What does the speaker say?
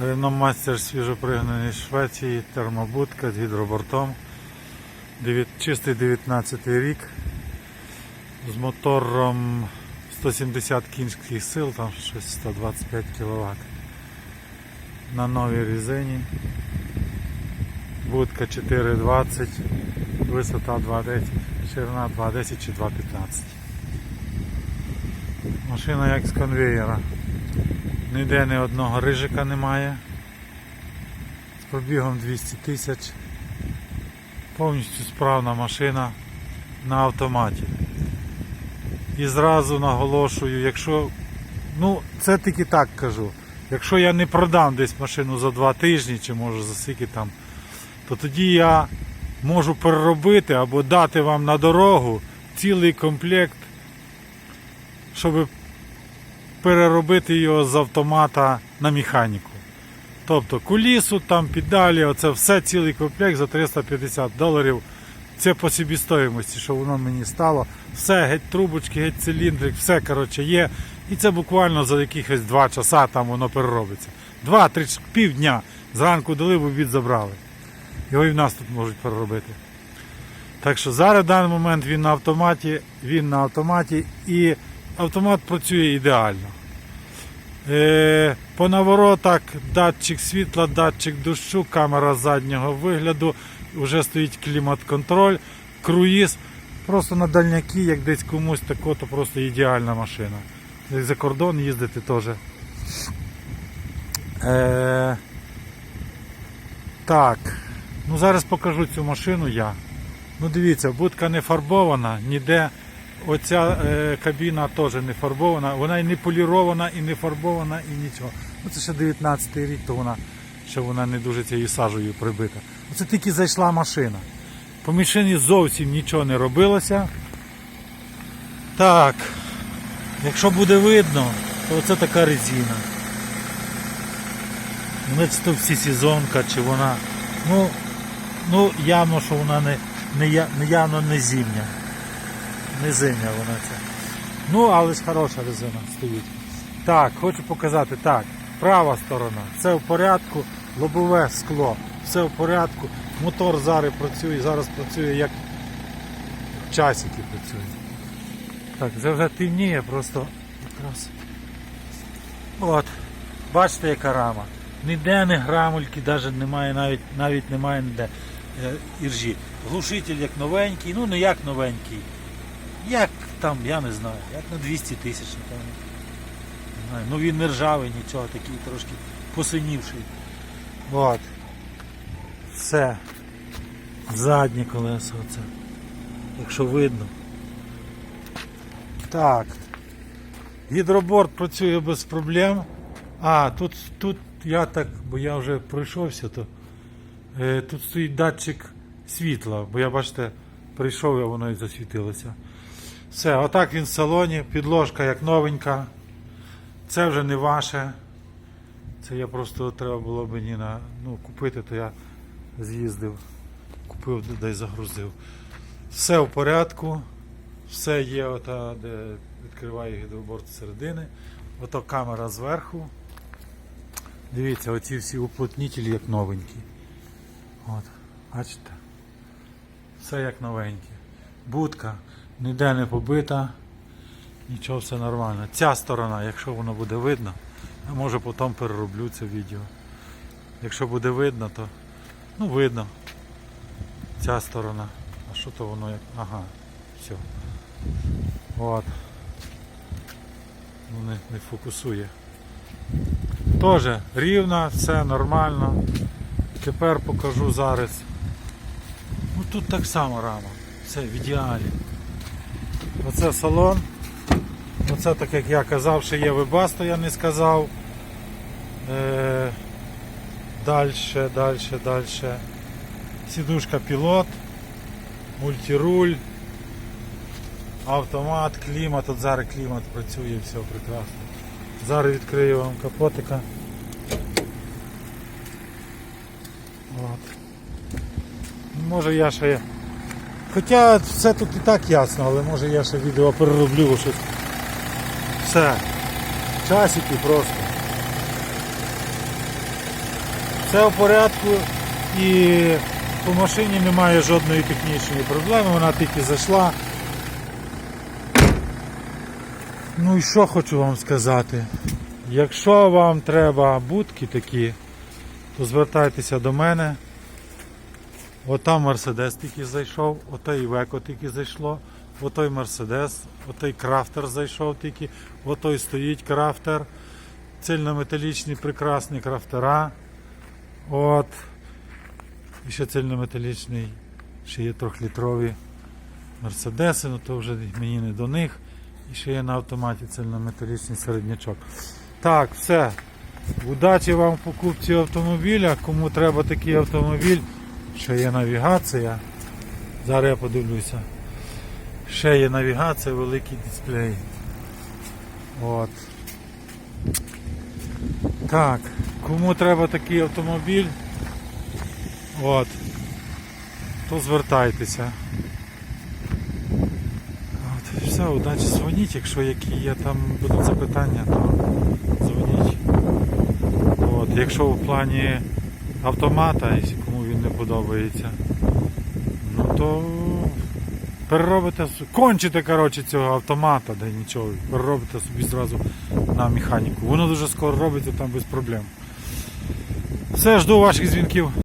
Реномастер свіжопригнаний з Швеції, термобудка з гідробортом. Чистий 19 рік. З мотором 170 кінських сил, там щось 125 кВт. На новій резині. Будка 4,20, висота 2,10, ширина 2,10 чи 2,15. Машина як з конвеєра. Ніде ні одного рижика немає. З пробігом 200 тисяч. Повністю справна машина на автоматі. І зразу наголошую, якщо, ну це тільки так кажу, якщо я не продам десь машину за два тижні, чи може за скільки там, то тоді я можу переробити або дати вам на дорогу цілий комплект, щоб переробити його з автомата на механіку. Тобто кулісу, там педалі, оце все цілий комплект за 350 доларів. Це по собі стоїмості, що воно мені стало. Все, геть трубочки, геть циліндрик, все коротше є. І це буквально за якихось 2 часа там воно переробиться. Два-три ч- півдня. Зранку дали, в обід забрали. Його і в нас тут можуть переробити. Так що зараз в даний момент він на автоматі, він на автоматі і автомат працює ідеально. Е, по наворотах датчик світла, датчик дощу, камера заднього вигляду, вже стоїть клімат-контроль, круїз. Просто на дальняки, як десь комусь тако, то просто ідеальна машина. За кордон їздити теж. Е, так, ну зараз покажу цю машину я. Ну дивіться, будка не фарбована, ніде оця е, кабіна теж не фарбована, вона і не полірована, і не фарбована, і нічого. Ну це ще 19 рік, то вона ще вона не дуже цією сажею прибита. Оце тільки зайшла машина. По машині зовсім нічого не робилося. Так, якщо буде видно, то оце така резина. Ну, це то всі сезонка, чи вона. Ну, ну явно, що вона не, не, не явно не зимня. Не зимня вона це. Ну, але ж хороша резина стоїть. Так, хочу показати. Так, права сторона, все в порядку, лобове скло, все в порядку. Мотор зараз працює, зараз працює як часики працює. Так, це вже темніє, просто якраз. От. Бачите, яка рама. Ніде не грамульки, навіть немає, навіть, навіть немає ніде е, іржі. Глушитель як новенький, ну не як новенький. Як там, я не знаю, як на 200 тисяч, напевно. Не знаю. Ну він не ржавий, нічого, такий трошки посинівший. От. Все. Заднє колесо оце. Якщо видно. Так. Гідроборд працює без проблем. А, тут, тут я так, бо я вже пройшовся, то е, тут стоїть датчик світла, бо я бачите, прийшов і воно і засвітилося. Все, отак він в салоні, підложка як новенька. Це вже не ваше. Це я просто треба було мені на, ну, купити, то я з'їздив, купив, дай загрузив. Все в порядку. Все є, ота, де відкриває гідроборд з середини. Ото камера зверху. Дивіться, оці всі уплотнітелі як новенькі. От, бачите? Все як новеньке. Будка ніде не побита, нічого все нормально. Ця сторона, якщо воно буде видно, я може потім перероблю це відео. Якщо буде видно, то ну видно. Ця сторона. А що то воно як? Ага, все. От. Ну, не, не фокусує. Теж рівно, все нормально. Тепер покажу зараз. Ну тут так само рама. Все в ідеалі. Оце салон. Оце так як я казав, що є вебасто, я не сказав. Дальше, дальше, дальше. Сідушка пілот, мультируль, автомат, клімат. От зараз клімат працює, все прекрасно. Зараз відкрию вам капотика. От. Може я ще. Хоча все тут і так ясно, але може я ще відео перероблю щось. Все. Часики просто. Все в порядку і по машині немає жодної технічної проблеми, вона тільки зайшла. Ну і що хочу вам сказати? Якщо вам треба будки такі, то звертайтеся до мене. Отам Мерседес тільки зайшов, отой Івеко тільки зайшло, отой Мерседес, отой крафтер зайшов тільки, отой стоїть крафтер, цельнометалічні прекрасні крафтера. От. І ще цельнометалічний, ще є трьохлітрові Мерседеси, ну то вже мені не до них. І ще є на автоматі цельнометалічний середнячок. Так, все. Удачі вам в покупці автомобіля. Кому треба такий автомобіль, ще є навігація. Зараз я подивлюся. Ще є навігація, великий дисплей. От. Так, кому треба такий автомобіль, от, то звертайтеся. От, все, удачі, дзвоніть, якщо які є там будуть запитання, то дзвоніть. От, якщо в плані автомата, не подобається, ну то переробите, кончите коротше, цього автомата, де нічого, переробите собі зразу на механіку. Воно дуже скоро робиться там без проблем. Все, жду ваших дзвінків.